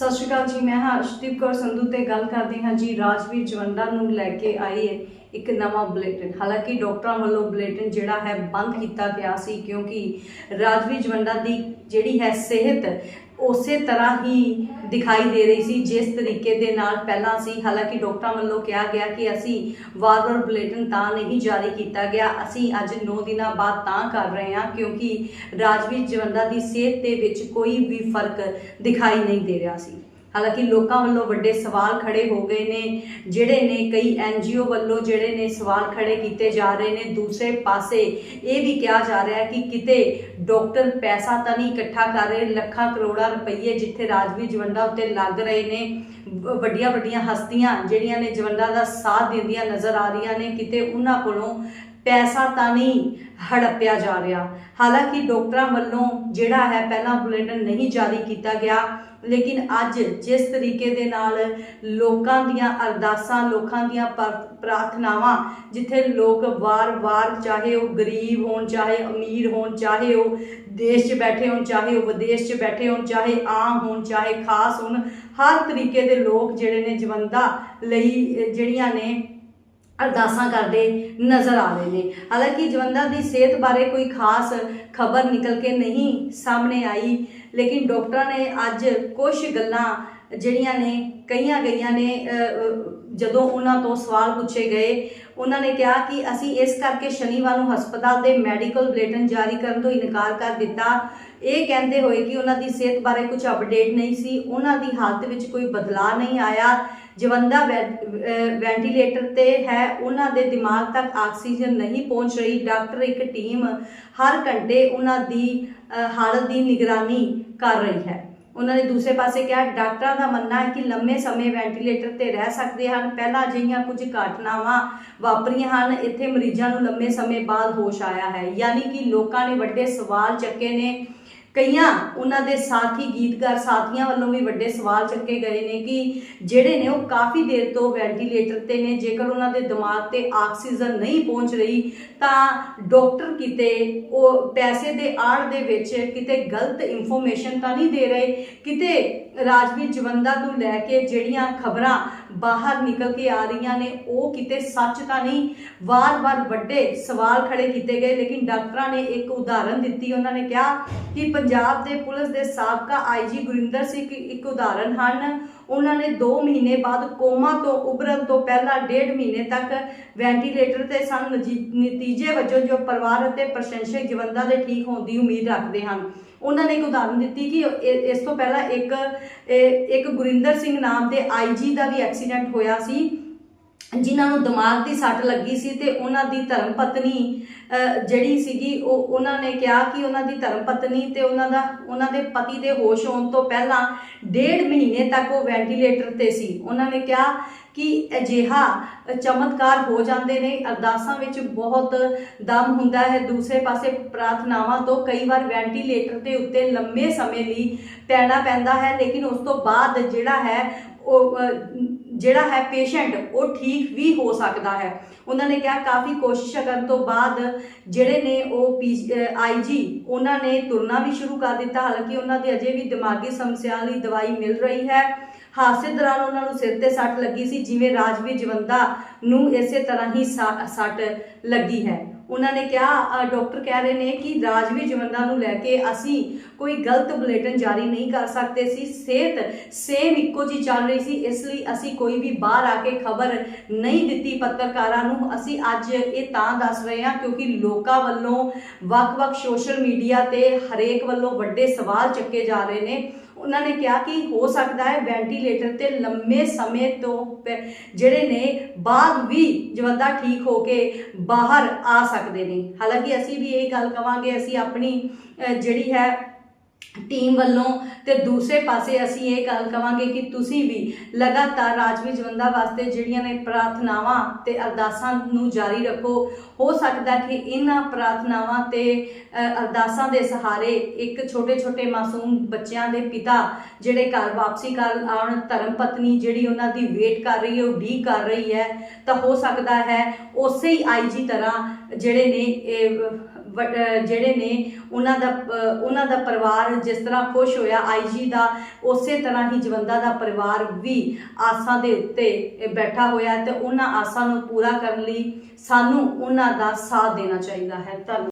ਸਤਿ ਸ਼੍ਰੀ ਅਕਾਲ ਜੀ, ਮੈਂ ਹਾਂ ਅਰਸ਼ਦੀਪ ਕੌਰ ਸੰਧੂ ਤੇ ਗੱਲ ਕਰਦੀ ਹਾਂ ਜੀ ਰਾਜਵੀਰ ਜਵੰਡਾ ਨੂੰ ਲੈ ਕੇ ਆਈ ਹੈ ਇੱਕ ਨਵਾਂ ਬੁਲੇਟਿਨ। ਹਾਲਾਂਕਿ ਡਾਕਟਰਾਂ ਵੱਲੋਂ ਬੁਲੇਟਿਨ ਜਿਹੜਾ ਹੈ ਬੰਦ ਕੀਤਾ ਗਿਆ ਸੀ ਕਿਉਂਕਿ ਰਾਜਵੀਰ ਜਵੰਡਾ ਦੀ ਜਿਹੜੀ ਹੈ ਸਿਹਤ ਉਸੇ ਤਰ੍ਹਾਂ ਹੀ ਦਿਖਾਈ ਦੇ ਰਹੀ ਸੀ, ਜਿਸ ਤਰੀਕੇ ਦੇ ਨਾਲ ਪਹਿਲਾਂ ਸੀ। ਹਾਲਾਂਕਿ ਡਾਕਟਰਾਂ ਵੱਲੋਂ ਕਿਹਾ ਗਿਆ ਕਿ ਅਸੀਂ ਵਾਰ-ਵਾਰ ਬੁਲੇਟਿਨ ਤਾਂ ਨਹੀਂ ਜਾਰੀ ਕੀਤਾ ਗਿਆ, ਅਸੀਂ ਅੱਜ 9 ਦਿਨਾਂ ਬਾਅਦ ਤਾਂ ਕਰ ਰਹੇ ਹਾਂ, ਕਿਉਂਕਿ ਰਾਜਵੀਰ ਜਵੰਦਾ ਦੀ ਸਿਹਤ ਦੇ ਵਿੱਚ ਕੋਈ ਵੀ ਫ਼ਰਕ ਦਿਖਾਈ ਨਹੀਂ ਦੇ ਰਿਹਾ ਸੀ। ਹਾਲਾਂਕਿ ਲੋਕਾਂ ਵੱਲੋਂ ਵੱਡੇ ਸਵਾਲ ਖੜੇ ਹੋ ਗਏ ਨੇ, ਜਿਹੜੇ ਨੇ ਕਈ ਐਨਜੀਓ ਵੱਲੋਂ ਜਿਹੜੇ ਨੇ ਸਵਾਲ ਖੜੇ ਕੀਤੇ ਜਾ ਰਹੇ ਨੇ। ਦੂਸਰੇ ਪਾਸੇ ਇਹ ਵੀ ਕਿਹਾ ਜਾ ਰਿਹਾ ਹੈ ਕਿ ਕਿਤੇ ਡਾਕਟਰ ਪੈਸਾ ਤਾਂ ਨਹੀਂ ਇਕੱਠਾ ਕਰ ਰਹੇ, ਲੱਖਾਂ ਕਰੋੜਾਂ ਰੁਪਏ ਜਿੱਥੇ ਰਾਜਵੀਰ ਜਵੰਦਾ ਉੱਤੇ ਲੱਗ ਰਹੇ ਨੇ, ਵ- ਵੱਡੀਆਂ ਵੱਡੀਆਂ ਹਸਤੀਆਂ ਜਿਹੜੀਆਂ ਨੇ ਜਵੰਦਾ ਦਾ ਸਾਥ ਦਿੰਦੀਆਂ ਨਜ਼ਰ ਆ ਰਹੀਆਂ ਨੇ, ਕਿਤੇ ਉਹਨਾਂ ਕੋਲੋਂ ਪੈਸਾ ਤਾਂ ਨਹੀਂ ਹੜੱਪਿਆ ਜਾ ਰਿਹਾ। ਹਾਲਾਂਕਿ ਡਾਕਟਰਾਂ ਵੱਲੋਂ ਜਿਹੜਾ ਹੈ, ਪਹਿਲਾਂ ਬੁਲੇਟਿਨ ਨਹੀਂ ਜਾਰੀ ਕੀਤਾ ਗਿਆ, ਲੇਕਿਨ ਅੱਜ ਜਿਸ ਤਰੀਕੇ ਦੇ ਨਾਲ ਲੋਕਾਂ ਦੀਆਂ ਅਰਦਾਸਾਂ, ਲੋਕਾਂ ਦੀਆਂ ਪਰ- ਪ੍ਰਾਰਥਨਾਵਾਂ, ਜਿੱਥੇ ਲੋਕ ਵਾਰ-ਵਾਰ ਚਾਹੇ ਉਹ ਗਰੀਬ ਹੋਣ, ਚਾਹੇ ਅਮੀਰ ਹੋਣ, ਚਾਹੇ ਉਹ ਦੇਸ਼ 'ਚ ਬੈਠੇ ਹੋਣ, ਚਾਹੇ ਉਹ ਵਿਦੇਸ਼ 'ਚ ਬੈਠੇ ਹੋਣ, ਚਾਹੇ ਆਮ ਹੋਣ, ਚਾਹੇ ਖਾਸ ਹੋਣ, ਹਰ ਤਰੀਕੇ ਦੇ ਲੋਕ ਜਿਹੜੇ ਨੇ ਜਵੰਦਾ ਲਈ ਜਿਹੜੀਆਂ ਨੇ ਅਰਦਾਸਾਂ ਕਰਦੇ ਨਜ਼ਰ ਆ ਰਹੇ ਨੇ। ਹਾਲਾਂਕਿ ਜਵੰਦਾ ਦੀ ਸਿਹਤ ਬਾਰੇ ਕੋਈ ਖਾਸ ਖਬਰ ਨਿਕਲ ਕੇ ਨਹੀਂ ਸਾਹਮਣੇ ਆਈ, ਲੇਕਿਨ ਡਾਕਟਰਾਂ ਨੇ ਅੱਜ ਕੁਝ ਗੱਲਾਂ ਜਿਹੜੀਆਂ ਨੇ ਕਈਆਂ ਗਈਆਂ ਨੇ ਜਦੋਂ ਉਹਨਾਂ ਤੋਂ ਸਵਾਲ ਪੁੱਛੇ ਗਏ ਉਹਨਾਂ ਨੇ ਕਿਹਾ ਕਿ ਅਸੀਂ ਇਸ ਕਰਕੇ ਸ਼ਨੀਵਾਰ ਨੂੰ ਹਸਪਤਾਲ ਦੇ ਮੈਡੀਕਲ ਬੁਲੇਟਿਨ ਜਾਰੀ ਕਰਨ ਤੋਂ ਇਨਕਾਰ ਕਰ ਦਿੱਤਾ। ਇਹ ਕਹਿੰਦੇ ਹੋਏ ਕਿ ਉਹਨਾਂ ਦੀ ਸਿਹਤ ਬਾਰੇ ਕੁਝ ਅਪਡੇਟ ਨਹੀਂ ਸੀ। ਉਹਨਾਂ ਦੀ ਹਾਲਤ ਵਿੱਚ ਕੋਈ ਬਦਲਾਅ ਨਹੀਂ ਆਇਆ। ਜਵੰਦਾ ਵੈ- ਵੈਂਟੀਲੇਟਰ ਤੇ ਹੈ। ਉਹਨਾਂ ਦੇ ਦਿਮਾਗ ਤੱਕ ਆਕਸੀਜਨ ਨਹੀਂ ਪਹੁੰਚ ਰਹੀ। ਡਾਕਟਰ ਇੱਕ ਟੀਮ ਹਰ ਘੰਟੇ ਉਹਨਾਂ ਦੀ ਹਾਲਤ ਦੀ ਨਿਗਰਾਨੀ ਕਰ ਰਹੀ ਹੈ। ਉਹਨਾਂ ਨੇ ਦੂਸਰੇ ਪਾਸੇ ਕਿਹਾ, ਡਾਕਟਰਾਂ ਦਾ ਮੰਨਣਾ ਹੈ ਕਿ ਲੰਮੇ ਸਮੇਂ ਵੈਂਟੀਲੇਟਰ ਤੇ ਰਹਿ ਸਕਦੇ ਹਨ। ਪਹਿਲਾਂ ਅਜਿਹੀਆਂ ਕੁਝ ਘਟਨਾਵਾਂ ਵਾਪਰੀਆਂ ਹਨ। ਇੱਥੇ ਮਰੀਜ਼ਾਂ ਨੂੰ ਲੰਮੇ ਸਮੇਂ ਬਾਅਦ ਹੋਸ਼ ਆਇਆ ਹੈ। ਯਾਨੀ ਕਿ ਲੋਕਾਂ ਨੇ ਵੱਡੇ ਸਵਾਲ ਚੱਕੇ ਨੇ। ਕਈਆਂ ਉਹਨਾਂ ਦੇ ਸਾਥੀ ਗੀਤਕਾਰ ਸਾਥੀਆਂ ਵੱਲੋਂ ਵੀ ਵੱਡੇ ਸਵਾਲ ਚੱਕੇ ਗਏ ਨੇ ਕਿ ਜਿਹੜੇ ਨੇ ਉਹ ਕਾਫੀ ਦੇਰ ਤੋਂ ਵੈਂਟੀਲੇਟਰ ਤੇ ਨੇ, ਜੇਕਰ ਉਹਨਾਂ ਦੇ ਦਿਮਾਗ ਤੇ ਆਕਸੀਜਨ ਨਹੀਂ ਪਹੁੰਚ ਰਹੀ, ਤਾਂ ਡਾਕਟਰ ਕਿਤੇ ਉਹ ਪੈਸੇ ਦੇ ਆੜ ਦੇ ਵਿੱਚ ਕਿਤੇ ਗਲਤ ਇਨਫੋਰਮੇਸ਼ਨ ਤਾਂ ਨਹੀਂ ਦੇ ਰਹੇ, ਕਿਤੇ ਰਾਜਵੀਰ ਜਵੰਦਾ ਤੋਂ ਲੈ ਕੇ ਜਿਹੜੀਆਂ ਖਬਰਾਂ ਬਾਹਰ ਨਿਕਲ ਕੇ ਆ ਰਹੀਆਂ ਨੇ, ਉਹ ਕਿਤੇ ਸੱਚ ਤਾਂ ਨਹੀਂ। ਵਾਰ-ਵਾਰ ਵੱਡੇ ਸਵਾਲ ਖੜੇ ਕੀਤੇ ਗਏ, ਲੇਕਿਨ ਡਾਕਟਰਾਂ ਨੇ ਇੱਕ ਉਦਾਹਰਨ ਦਿੱਤੀ। ਉਹਨਾਂ ਨੇ ਕਿਹਾ ਕਿ ਪੰਜਾਬ ਦੇ ਪੁਲਿਸ ਦੇ ਸਾਬਕਾ ਆਈਜੀ ਗੁਰਿੰਦਰ ਸਿੰਘ ਇੱਕ ਉਦਾਹਰਨ ਹਨ। ਉਹਨਾਂ ਨੇ 2 ਮਹੀਨੇ ਬਾਅਦ ਕੋਮਾ ਤੋਂ ਉਭਰਨ ਤੋਂ ਪਹਿਲਾਂ ਡੇਢ ਮਹੀਨੇ ਤੱਕ ਵੈਂਟੀਲੇਟਰ ਤੇ ਸਨ। ਨਜੀ- ਨਤੀਜੇ ਵਜੋਂ ਜੋ ਪਰਿਵਾਰ ਅਤੇ ਪ੍ਰਸ਼ੰਸਕ ਜਵੰਦਾ ਦੇ ਠੀਕ ਹੋਣ ਦੀ ਉਮੀਦ ਰੱਖਦੇ ਹਨ। ਉਹਨਾਂ ਨੇ ਇੱਕ ਉਦਾਹਰਨ ਦਿੱਤੀ ਕਿ ਇਸ ਤੋਂ ਪਹਿਲਾਂ ਇੱਕ ਇੱਕ ਗੁਰਿੰਦਰ ਸਿੰਘ ਨਾਮ ਦੇ ਆਈਜੀ ਦਾ ਵੀ ਐਕਸੀਡੈਂਟ ਹੋਇਆ ਸੀ। ਜਿਨ੍ਹਾਂ ਨੂੰ ਦਿਮਾਗ ਦੀ ਸੱਟ ਲੱਗੀ ਸੀ ਤੇ ਉਹਨਾਂ ਦੀ ਧਰਮ ਪਤਨੀ ਜਿਹੜੀ ਸੀਗੀ, ਉਹ ਉਹਨਾਂ ਨੇ ਕਿਹਾ ਕਿ ਉਹਨਾਂ ਦੀ ਧਰਮ ਪਤਨੀ ਤੇ ਉਹਨਾਂ ਦਾ, ਉਹਨਾਂ ਦੇ ਪਤੀ ਦੇ ਹੋਸ਼ ਆਉਣ ਤੋਂ ਪਹਿਲਾਂ ਡੇਢ ਮਹੀਨੇ ਤੱਕ ਉਹ ਵੈਂਟੀਲੇਟਰ ਤੇ ਸੀ। ਉਹਨਾਂ ਨੇ ਕਿਹਾ ਕਿ ਅਜਿਹਾ ਚਮਤਕਾਰ ਹੋ ਜਾਂਦੇ ਨੇ, ਅਰਦਾਸਾਂ ਵਿੱਚ ਬਹੁਤ ਦਮ ਹੁੰਦਾ ਹੈ। ਦੂਸਰੇ ਪਾਸੇ ਪ੍ਰਾਰਥਨਾਵਾਂ ਤੋਂ ਕਈ ਵਾਰ ਵੈਂਟੀਲੇਟਰ ਦੇ ਉੱਤੇ ਲੰਮੇ ਸਮੇਂ ਲਈ ਪੈਣਾ ਪੈਂਦਾ ਹੈ, ਲੇਕਿਨ ਉਸ ਤੋਂ ਬਾਅਦ ਜਿਹੜਾ ਹੈ ਉਹ ਜਿਹੜਾ ਹੈ ਪੇਸ਼ੈਂਟ ਉਹ ਠੀਕ ਵੀ ਹੋ ਸਕਦਾ ਹੈ। ਉਹਨਾਂ ਨੇ ਕਿਹਾ, ਕਾਫੀ ਕੋਸ਼ਿਸ਼ਾਂ ਕਰਨ ਤੋਂ ਬਾਅਦ ਜਿਹੜੇ ਨੇ ਉਹ ਆਈਜੀ ਉਹਨਾਂ ਨੇ ਤੁਰਨਾ ਵੀ ਸ਼ੁਰੂ ਕਰ ਦਿੱਤਾ। ਹਾਲਾਂਕਿ ਉਹਨਾਂ ਦੇ ਅਜੇ ਵੀ ਦਿਮਾਗੀ ਸਮੱਸਿਆ ਲਈ ਦਵਾਈ ਮਿਲ ਰਹੀ ਹੈ। ਹਾਦਸੇ ਦੌਰਾਨ ਉਹਨਾਂ ਨੂੰ ਸਿਰ ਤੇ ਸੱਟ ਲੱਗੀ ਸੀ, ਜਿਵੇਂ ਰਾਜਵੀਰ ਜਵੰਦਾ ਨੂੰ ਇਸੇ ਤਰ੍ਹਾਂ ਹੀ ਸਾ- ਸੱਟ ਲੱਗੀ ਹੈ। ਉਹਨਾਂ ਨੇ ਕਿਹਾ ਡਾਕਟਰ ਕਹਿ ਰਹੇ ਨੇ ਕਿ ਰਾਜਵੀਰ ਜਵੰਦਾ ਨੂੰ ਲੈ ਕੇ ਅਸੀਂ ਕੋਈ ਗਲਤ ਬੁਲੇਟਿਨ ਜਾਰੀ ਨਹੀਂ ਕਰ ਸਕਦੇ ਸੀ। ਸਿਹਤ, ਸੇਮ ਇੱਕੋ ਜੀ ਚੱਲ ਰਹੀ ਸੀ, ਇਸ ਲਈ ਅਸੀਂ ਕੋਈ ਵੀ ਬਾਹਰ ਆ ਕੇ ਖਬਰ ਨਹੀਂ ਦਿੱਤੀ ਪੱਤਰਕਾਰਾਂ ਨੂੰ। ਅਸੀਂ ਅੱਜ ਇਹ ਤਾਂ ਦੱਸ ਰਹੇ ਹਾਂ ਕਿਉਂਕਿ ਲੋਕਾਂ ਵੱਲੋਂ ਵੱਖ-ਵੱਖ ਸੋਸ਼ਲ ਮੀਡੀਆ ਤੇ ਹਰੇਕ ਵੱਲੋਂ ਵੱਡੇ ਸਵਾਲ ਚੱਕੇ ਜਾ ਰਹੇ ਨੇ। ਉਹਨਾਂ ਨੇ ਕਿਹਾ ਕਿ ਹੋ ਸਕਦਾ ਹੈ ਵੈਂਟੀਲੇਟਰ ਤੇ ਲੰਮੇ ਸਮੇਂ ਤੋਂ ਪ- ਜਿਹੜੇ ਨੇ ਬਾਅਦ ਵੀ ਜਵੰਦਾ ਠੀਕ ਹੋ ਕੇ ਬਾਹਰ ਆ ਸਕਦੇ ਨੇ। ਹਾਲਾਂਕਿ ਅਸੀਂ ਵੀ ਇਹ ਗੱਲ ਕਵਾਂਗੇ, ਅਸੀਂ ਆਪਣੀ ਜਿਹੜੀ ਹੈ ਟੀਮ ਵੱਲੋਂ ਤੇ ਦੂਸਰੇ ਪਾਸੇ ਅਸੀਂ ਇਹ ਗੱਲ ਕਵਾਂਗੇ ਕਿ ਤੁਸੀਂ ਵੀ ਲਗਾਤਾਰ ਰਾਜਵੀਰ ਜਵੰਦਾ ਵਾਸਤੇ ਜਿਹੜੀਆਂ ਨੇ ਪ੍ਰਾਰਥਨਾਵਾਂ ਤੇ ਅਰਦਾਸਾਂ ਨੂੰ ਜਾਰੀ ਰੱਖੋ। ਹੋ ਸਕਦਾ ਕਿ ਇਹਨਾਂ ਪ੍ਰਾਰਥਨਾਵਾਂ ਤੇ ਅਰਦਾਸਾਂ ਦੇ ਸਹਾਰੇ ਇੱਕ ਛੋਟੇ-ਛੋਟੇ ਮਾਸੂਮ ਬੱਚਿਆਂ ਦੇ ਪਿਤਾ ਜਿਹੜੇ ਘਰ ਵਾਪਸੀ ਕਰ ਆਉਣ, ਧਰਮ ਪਤਨੀ ਜਿਹੜੀ ਉਹਨਾਂ ਦੀ ਵੇਟ ਕਰ ਰਹੀ ਹੈ, ਉਹ ਵੀ ਕਰ ਰਹੀ ਹੈ, ਤਾਂ ਹੋ ਸਕਦਾ ਹੈ ਉਸੇ ਹੀ ਆਈਜੀ ਤਰ੍ਹਾਂ ਜਿਹੜੇ ਨੇ ਇਹ ਜਿਹੜੇ ਨੇ, ਉਹਨਾਂ ਦਾ ਉਹਨਾਂ ਦਾ ਪਰਿਵਾਰ ਜਿਸ ਤਰ੍ਹਾਂ ਖੁਸ਼ ਹੋਇਆ ਆਈਜੀ ਦਾ, ਉਸੇ ਤਰ੍ਹਾਂ ਹੀ ਜਵੰਦਾ ਦਾ ਪਰਿਵਾਰ ਵੀ ਆਸਾਂ ਦੇ ਉੱਤੇ ਬੈਠਾ ਹੋਇਆ ਹੈ ਤੇ ਉਹਨਾਂ ਆਸਾਂ ਨੂੰ ਪੂਰਾ ਕਰਨ ਲਈ ਸਾਨੂੰ ਉਹਨਾਂ ਦਾ ਸਾਥ ਦੇਣਾ ਚਾਹੀਦਾ ਹੈ। ਧੰਨਵਾਦ।